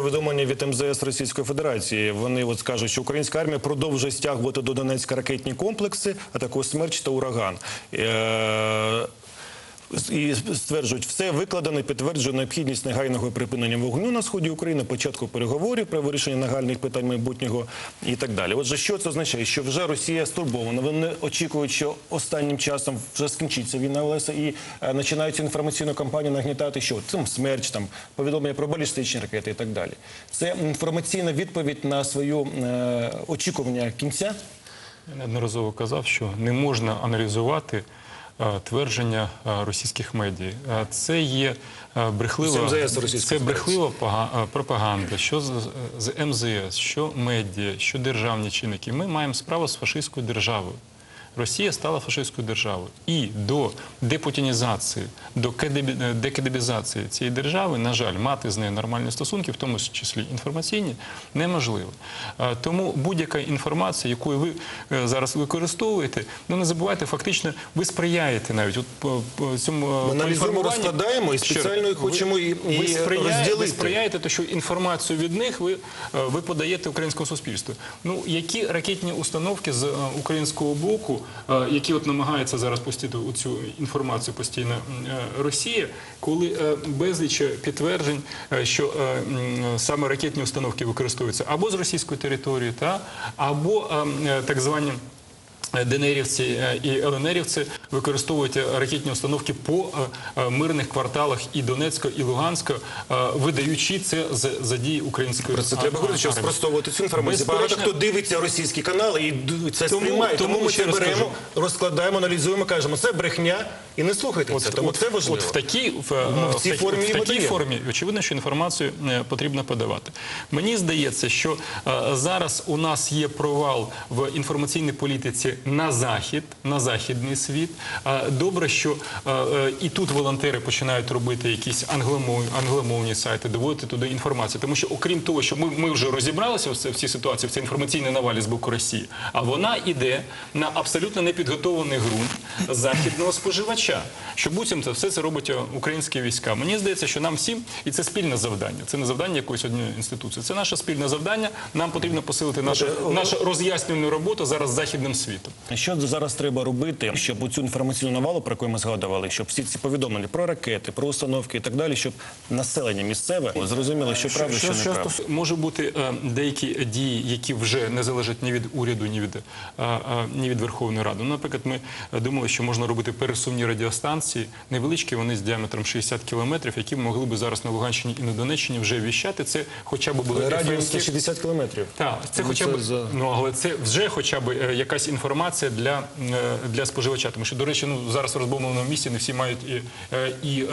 повідомлення від МЗС Російської Федерації. Вони от скажуть, що українська армія продовжує стягувати до Донецька ракетні комплекси, а також смерч та ураган. Е, і стверджують, все викладено, і підтверджує необхідність негайного припинення вогню на сході України, початку переговорів про вирішення нагальних питань майбутнього і так далі. Отже, що це означає? Що вже Росія стурбована. Вони очікують, що останнім часом вже скінчиться війна Олеса і е, починають цю інформаційну кампанію нагнітати, що цим смерч, там повідомлення про балістичні ракети і так далі. Це інформаційна відповідь на свою е, очікування кінця. Я неодноразово казав, що не можна аналізувати твердження е, російських медій. Е, Це є е, брехлива, це брехлива е, пропаганда, що з, з МЗС, що медіа, що державні чинники. Ми маємо справу з фашистською державою. Росія стала фашистською державою. І до депутінізації, до кедебі- декадебізації цієї держави, на жаль, мати з нею нормальні стосунки, в тому числі інформаційні, неможливо. Е, Тому будь-яка інформація, яку ви е, зараз використовуєте, ну не забувайте, фактично ви сприяєте навіть от цьому е, Ми аналізуємо, розкладаємо і спеціально хочемо ви, і ви сприяєте, розділити. ви сприяєте, то що інформацію від них ви, е, ви подаєте українському суспільству. Ну які ракетні установки з е, українського боку, е, які от намагаються зараз пустити у цю інформацію постійно е, Росія, коли е, безліч підтверджень, е, що е, саме ракетні установки використовуються або з російської території, та або е, е, так звані. ДНРівці е, і ЛНРівці використовують е, ракетні установки по е, е, мирних кварталах і Донецька, і Луганська, е, видаючи це за, дії української Про це треба говорити, щоб спростовувати цю інформацію. Багато хто дивиться російські канали і це Тому- сприймає. тому Тому, ми це беремо, розкладаємо, аналізуємо, кажемо, це брехня і не слухайте це. Тому от, це важливо. От в такій, в, Ну, в в такій- формі в такій формі, очевидно, що інформацію е, потрібно подавати. Мені здається, що е, зараз у нас є провал в інформаційній політиці на захід, на західний світ. Е, Добре, що е, е, і тут волонтери починають робити якісь англомовні, англомовні сайти, доводити туди інформацію. Тому що, окрім того, що ми, ми вже розібралися в, це- в цій ситуації, в цій інформаційній навалі з боку Росії, а вона йде на абсолютно непідготовлений ґрунт західного споживача. Що буцімто все це робить е, українські війська. Мені здається, що нам всім, і це спільне завдання. Це не завдання якоїсь однієї інституції. Це наше спільне завдання. Нам потрібно посилити нашу, нашу роз'яснювальну роботу зараз з західним світом. Що зараз треба робити, щоб цю інформаційну навалу, про яку ми згадували, щоб всі ці повідомлення про ракети, про установки і так далі, щоб населення місцеве зрозуміло, що правда, що, що, може бути е, деякі дії, які вже не залежать ні від уряду, ні від, е, е, ні від Верховної Ради. Ну, наприклад, ми е, думали, що можна робити пересувні радіостанції, невеличкі, вони з діаметром 60 кілометрів, які могли би зараз на Луганщині і на Донеччині вже віщати. Це хоча б були Радіо FM-ки. 160 кілометрів. Так, це Ну, хоча б за- ну але це вже хоча б е, якась інформація для, е, для споживача. Тому що, до речі, ну зараз в розбомбленому місці не всі мають і, е, і,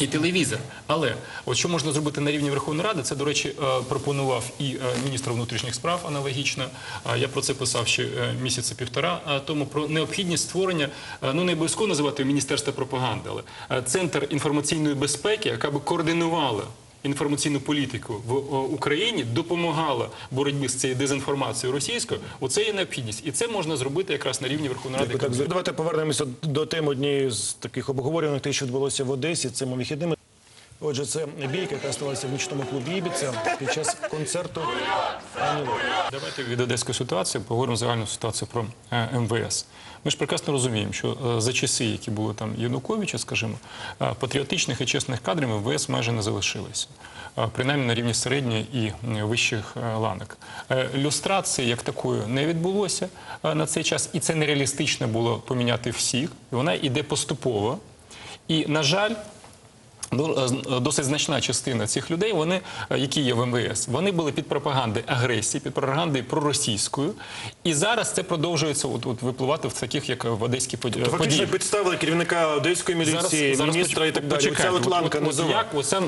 і телевізор. Але от що можна зробити на рівні Верховної Ради, це, до речі, пропонував і міністр внутрішніх справ аналогічно. Я про це писав ще місяця півтора тому про необхідність створення, ну не обов'язково називати міністерство пропаганди, але е, центр інформаційної безпеки, яка би координувала інформаційну політику в Україні допомагала боротьбі з цією дезінформацією російською. Оце є необхідність, і це можна зробити якраз на рівні Верховної Ради. Так, давайте повернемося до теми однієї з таких обговорюваних, те, що відбулося в Одесі цими вихідними. Отже, це бійка, яка сталася в нічному клубі Ібіця під час концерту Давайте від одеської ситуації поговоримо загальну ситуацію про е, МВС. Ми ж прекрасно розуміємо, що е, за часи, які були там Януковича, скажімо, е, патріотичних і чесних кадрів МВС майже не залишилося. Принаймні на рівні середньої і вищих ланок. Люстрації як такої не відбулося на цей час, і це нереалістично було поміняти всіх. Вона йде поступово. І, на жаль, досить значна частина цих людей, вони, е, які є в МВС, вони були під пропагандою агресії, під пропагандою проросійською. І зараз це продовжується от, от випливати в таких, як в одеській под- Фактично події. підставили керівника одеської міліції, міністра і так далі. Оця от ланка от, от, як, оце, е,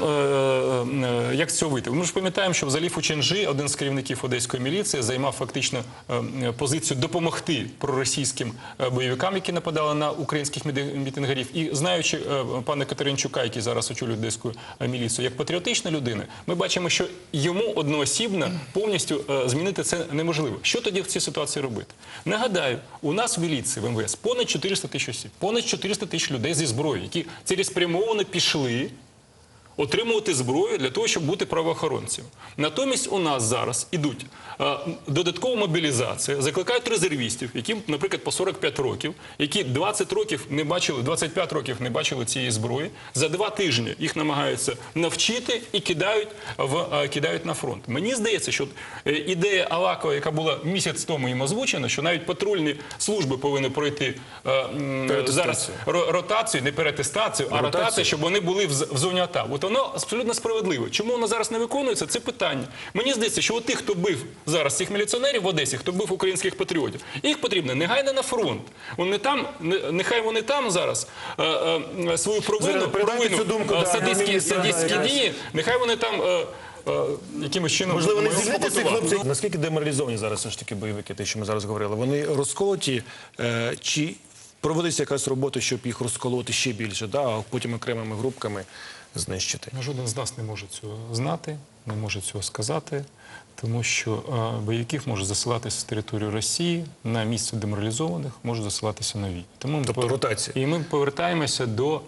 е, як з цього вийти? Ми ж пам'ятаємо, що в Заліф Ученжи, один з керівників одеської міліції, займав фактично е, е, позицію допомогти проросійським е, бойовикам, які нападали на українських мітингарів. І знаючи е, пана Катеринчука, який зараз очолює одеську е, міліцію, як патріотична людина, ми бачимо, що йому одноосібно повністю е, змінити це неможливо. Що тоді в цій ситуації робити? Нагадаю, у нас в міліції в МВС понад 400 тисяч осіб, понад 400 тисяч людей зі зброєю, які цілеспрямовано пішли отримувати зброю для того, щоб бути правоохоронцем. Натомість у нас зараз ідуть е, додаткова мобілізація, закликають резервістів, яким, наприклад, по 45 років, які 20 років не бачили, 25 років не бачили цієї зброї. За два тижні їх намагаються навчити і кидають в е, кидають на фронт. Мені здається, що е, ідея Авакова, яка була місяць тому їм озвучена, що навіть патрульні служби повинні пройти е, зараз ротацію, не перетестацію, а Ротацію. щоб вони були в, в зоні АТА. От воно абсолютно справедливо. Чому воно зараз не виконується? Це питання. Мені здається, що от тих, хто бив зараз цих міліціонерів в Одесі, хто бив українських патріотів, їх потрібно негайно на фронт. Вони там, нехай вони там зараз е, е, свою провину, провину цю думку, е, садистські, садистські дії, нехай вони там. е, Якимось чином Можливо, не звільнити цих хлопців? Наскільки деморалізовані зараз все ж таки бойовики, те, що ми зараз говорили? Вони розколоті чи проводиться якась робота, щоб їх розколоти ще більше, да, а потім окремими групками знищити? Жоден з нас не може цього знати, не може цього сказати, тому що е, бойовиків можуть засилатися з території Росії на місце деморалізованих, можуть засилатися нові. Тому Тобто ротація. І ми повертаємося до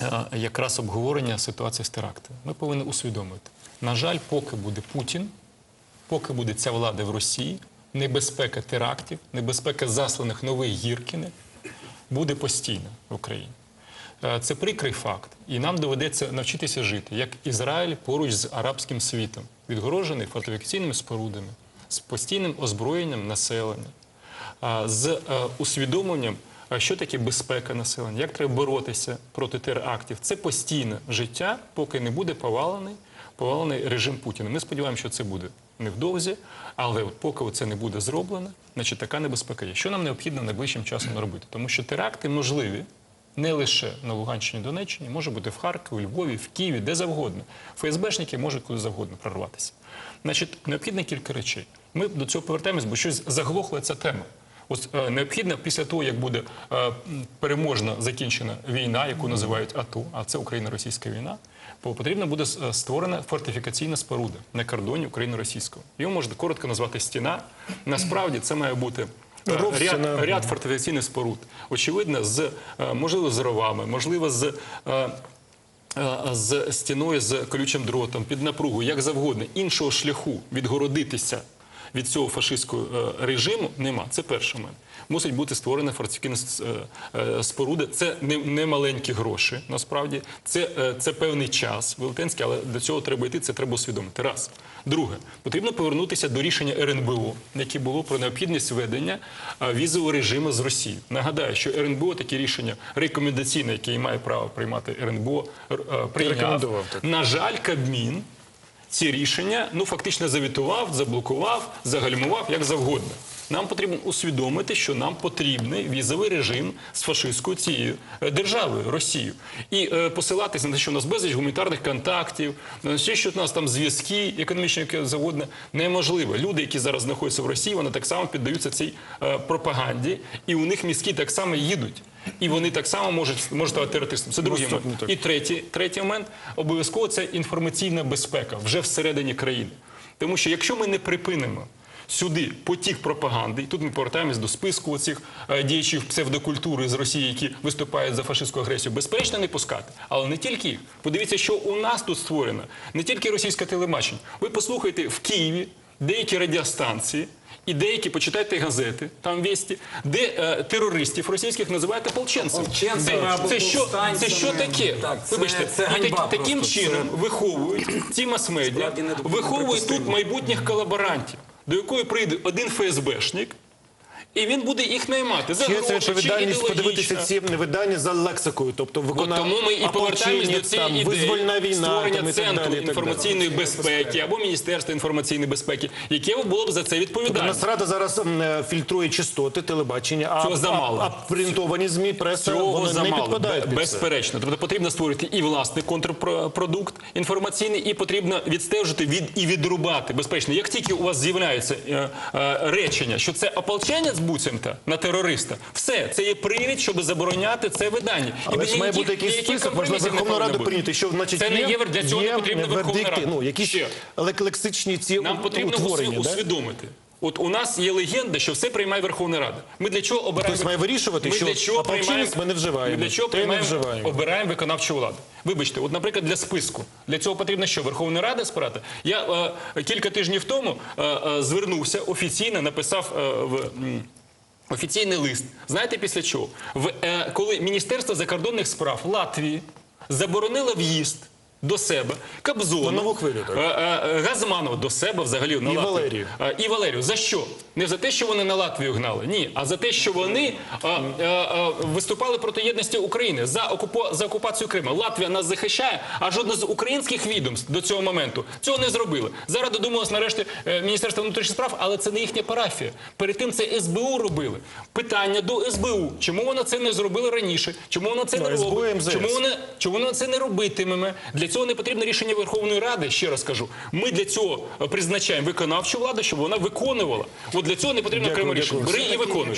е, якраз обговорення ситуації з терактами. Ми повинні усвідомити. На жаль, поки буде Путін, поки буде ця влада в Росії, небезпека терактів, небезпека засланих нових Гіркіних буде постійно в Україні. Е, Це прикрий факт, і нам доведеться навчитися жити, як Ізраїль поруч з арабським світом, відгорожений фортифікаційними спорудами, з постійним озброєнням населення, з е, усвідомленням, що таке безпека населення, як треба боротися проти терактів. Це постійне життя, поки не буде повалений, повалений режим Путіна. Ми сподіваємося, що це буде невдовзі, але поки це не буде зроблено, значить така небезпека є. Що нам необхідно найближчим часом робити? Тому що теракти можливі не лише на Луганщині, Донеччині, може бути в Харкові, Львові, в Києві, де завгодно. ФСБшники можуть куди завгодно прорватися. Значить, необхідно кілька речей. Ми до цього повертаємось, бо щось заглохла ця тема. Ось е, необхідно після того, як буде е, переможна закінчена війна, яку називають АТО, а це Україно-російська війна, по- потрібно буде е, створена фортифікаційна споруда на кордоні Україно-російського. Його можна коротко назвати стіна. Насправді це має бути. Е, Ров, Ряд, ряд фортифікаційних споруд, очевидно, з е, можливо з ровами, можливо, з. е, е, З стіною, з колючим дротом, під напругу, як завгодно, іншого шляху відгородитися від цього фашистського е, режиму нема. Це перший момент. Мусить бути створена фортифікаційна е, е, споруда. Це не, не маленькі гроші, насправді. Це, це певний час велетенський, але до цього треба йти, це треба усвідомити. Раз. Друге, потрібно повернутися до рішення РНБО, яке було про необхідність введення візового режиму з Росії. Нагадаю, що РНБО таке рішення рекомендаційне, яке має право приймати РНБО, прийняв. На жаль, Кабмін ці рішення ну фактично завітував, заблокував, загальмував як завгодно. Нам потрібно усвідомити, що нам потрібний візовий режим з фашистською цією е, державою Росією, і е, посилатися на те, що у нас безліч гуманітарних контактів, на те, що у нас там зв'язки економічні, які завгодно, неможливо. Люди, які зараз знаходяться в Росії, вони так само піддаються цій е, пропаганді, і у них мізки так само їдуть. І вони так само можуть, можуть ставати терористами. Це другий Наступний момент. І третій, третій момент обов'язково це інформаційна безпека вже всередині країни. Тому що якщо ми не припинимо сюди потік пропаганди, і тут ми повертаємось до списку цих діячів псевдокультури з Росії, які виступають за фашистську агресію, безпечно не пускати, але не тільки їх. Подивіться, що у нас тут створено не тільки російське телебачення. Ви послухайте в Києві деякі радіостанції. І деякі почитайте газети, там вісті, де е, терористів російських називають полченцем. Ополченцями Це- або це що, це повстанцями. що таке? Так, це- Вибачте, це і ганьба так- таким просто. чином виховують ці мас-медіа, Справді недопустимо, виховують тут майбутніх колаборантів, до якої прийде один ФСБшник, і він буде їх наймати за Чи це гроші, відповідальність подивитися ідеологічно. ці видання за лексикою, тобто От виконання тому ми і повертаємось до цієї там, ідеї визвольна війна, створення там, і так центру далі, і так далі. інформаційної безпеки або Міністерства інформаційної безпеки, яке було б за це Тобто відповідальне. Нацрада зараз м, е, фільтрує частоти телебачення, а, Цього замало. а, а принтовані ЗМІ, преса, Цього вони не замало, підпадають бе- під це. безперечно. Тобто потрібно створити і власний контрпродукт інформаційний, і потрібно відстежити від і відрубати. Безпечно, як тільки у вас з'являється е, е, речення, що це ополченець буцімта на терориста, все це є привід, щоб забороняти це видання. Але ж має бути якийсь список, можна Верховну Раду прийняти, що значить це не є для цього не потрібна Верховна Рада. ну, якісь лексичні ці Нам потрібно усвідомити. От у нас є легенда, що все приймає Верховна Рада. Ми для чого обираємо Хтось має вирішувати, ми що для чого приймаємо- ми не вживаємо, Ми для чого те не приймаємо, вживаємо. обираємо виконавчу владу. Вибачте, от, наприклад, для списку для цього потрібно що Верховна Рада спирати. Я е, кілька тижнів тому е, е, звернувся офіційно, написав е, в. м, Офіційний лист. Знаєте після чого? В, е, коли Міністерство закордонних справ Латвії заборонило в'їзд до себе Кобзону, На нову хвилю, так. е, е, Газманова до себе взагалі на І Латвію. Валерію. Е, І Валерію. За що? Не за те, що вони на Латвію гнали, ні, а за те, що вони е, е, е, виступали проти єдності України за, окупо, за окупацію Криму. Латвія нас захищає, а жодне з українських відомств до цього моменту цього не зробили. Зараз додумалось нарешті Міністерство внутрішніх справ, але це не їхня парафія. Перед тим це СБУ робили. Питання до СБУ. Чому вона це не зробила раніше? Чому вона це Ну, не робить? Чому вона чому вона це не робитиме? Для цього не потрібно рішення Верховної Ради. Ще раз кажу. Ми для цього призначаємо виконавчу владу, щоб вона виконувала. От для цього не потрібно окремо рішення. Бери і виконуй.